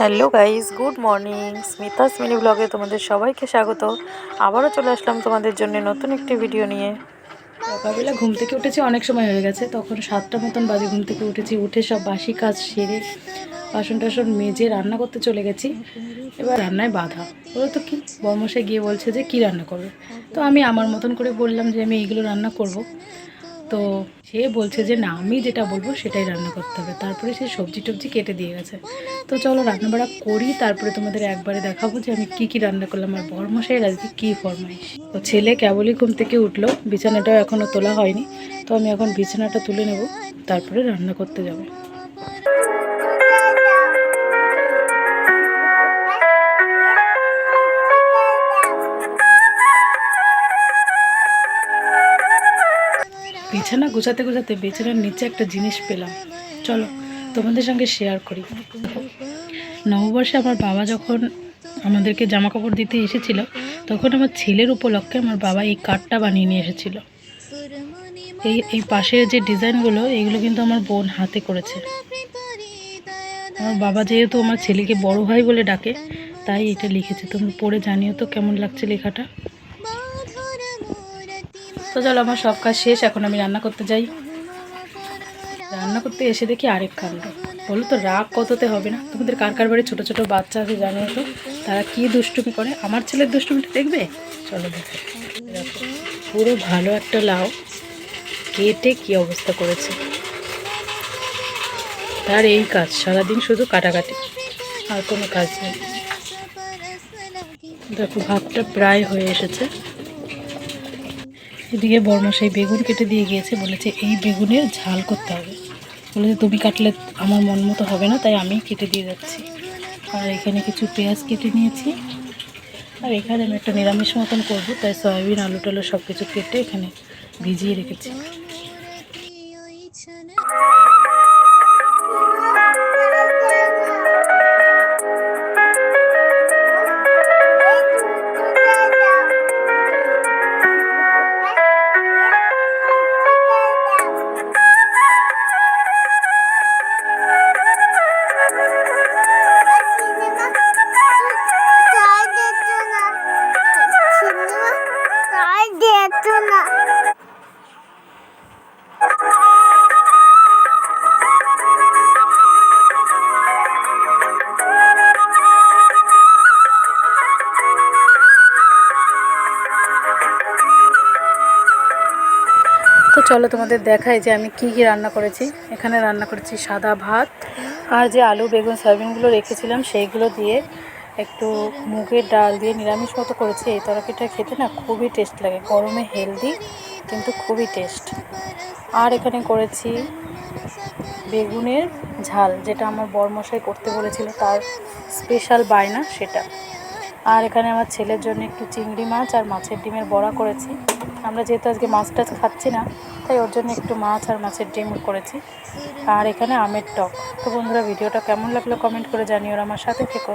Hello guys, good morning. Smita mini ব্লগে তোমাদের সবাইকে স্বাগত। আবারও চলে আসলাম তোমাদের জন্য নতুন একটি ভিডিও নিয়ে। সকালবেলা ঘুম থেকে উঠেছি, অনেক সময় হয়ে গেছে। তখন সাতটা মতন বাজে ঘুম থেকে উঠেছি, উঠে সব বাসি কাজ সেরে বাসন টাসন মেজে রান্না করতে চলে গেছি। এবার রান্নায় বাধা। ওরা তো কি বর্মশাই গিয়ে বলছে যে, কি রান্না করবে? তো আমি আমার মতন করে বললাম যে, আমি এইগুলো রান্না করব। তো সে বলছে যে, না, আমি যেটা বলব সেটাই রান্না করতে হবে। তারপরে সে সবজি টবজি কেটে দিয়ে গেছে। তো চলো রান্না রান্নাবাড়া করি, তারপরে তোমাদের একবারে দেখাবো যে আমি কি কি রান্না করলাম। আর বরমশাইয়ের আজকে কী ফরমাইশ? তো ছেলে কেবলই ঘুম থেকে উঠল, বিছানাটাও এখনও তোলা হয়নি। তো আমি এখন বিছানাটা তুলে নেব, তারপরে রান্না করতে যাব। বিছানা গোছাতে গোছাতে বিছানার নিচে একটা জিনিস পেলাম। চলো, তোমাদের সঙ্গে শেয়ার করি। নববর্ষে আমার বাবা যখন আমাদেরকে জামা কাপড় দিতে এসেছিল, তখন আমার ছেলের উপলক্ষে আমার বাবা এই কার্ডটা বানিয়ে নিয়ে এসেছিল। এই এই পাশের যে ডিজাইনগুলো এইগুলো কিন্তু আমার বোন হাতে করেছে। আমার বাবা যেহেতু আমার ছেলেকে বড় ভাই বলে ডাকে, তাই এটা লিখেছে। তুমি পড়ে জানিও তো কেমন লাগছে লেখাটা। তো চলো আমার সব কাজ শেষ, এখন আমি রান্না করতে যাই। রান্না করতে এসে দেখি আরেক কাণ্ড। বলো তো, রাগ কততে হবে না? তোমাদের কার কার বাড়ি ছোটো ছোটো বাচ্চা আছে জানো তো? তারা কি দুষ্টুমি করে? আমার ছেলের দুষ্টুমিটা দেখবে? চলো দেখো। পুরো ভালো একটা লাউ। কেটে কি অবস্থা করেছে? তার এই কাজ, সারাদিন শুধু কাটাকাটি। আর কোনো কাজ নেই। দেখো ভাবটা প্রায় হয়ে এসেছে। এদিকে বর্মশাই বেগুন কেটে দিয়ে গিয়েছে, বলেছে, এই বেগুনের ঝাল করতে হবে। বলেছে, তুমি কাটলে আমার মন মতো হবে না, তাই আমি কেটে দিয়ে যাচ্ছি। আর এখানে কিছু পেঁয়াজ কেটে নিয়েছি। আর এখানে আমি একটা নিরামিষ মতন করব, তাই সয়াবিন আলু টালু সব কিছু কেটে এখানে ভিজিয়ে রেখেছি। তো চলো তোমাদের দেখাই যে আমি কি কি রান্না করেছি। এখানে রান্না করেছি সাদা ভাত আর যে আলু, বেগুন, সয়াবিনগুলো রেখেছিলাম সেইগুলো দিয়ে একটু মুগের ডাল দিয়ে নিরামিষ মতো করেছি। এই তরকারিটা খেতে না খুবই টেস্ট লাগে, গরমে হেলদি কিন্তু খুবই টেস্ট আর এখানে করেছি বেগুনের ঝাল, যেটা আমার বরমশাই করতে বলেছিল, তার স্পেশাল বায়না সেটা। আর এখানে আমার ছেলের জন্য একটু চিংড়ি মাছ আর মাছের ডিমের বড়া করেছি। আমরা যেহেতু আজকে মাছ টাছ খাচ্ছি না, তাই ওর জন্য একটু মাছ আর মাছের ডিম করেছি। আর এখানে আমের টক। তো বন্ধুরা, ভিডিওটা কেমন লাগল কমেন্ট করে জানিও আমার সাথে থেকো।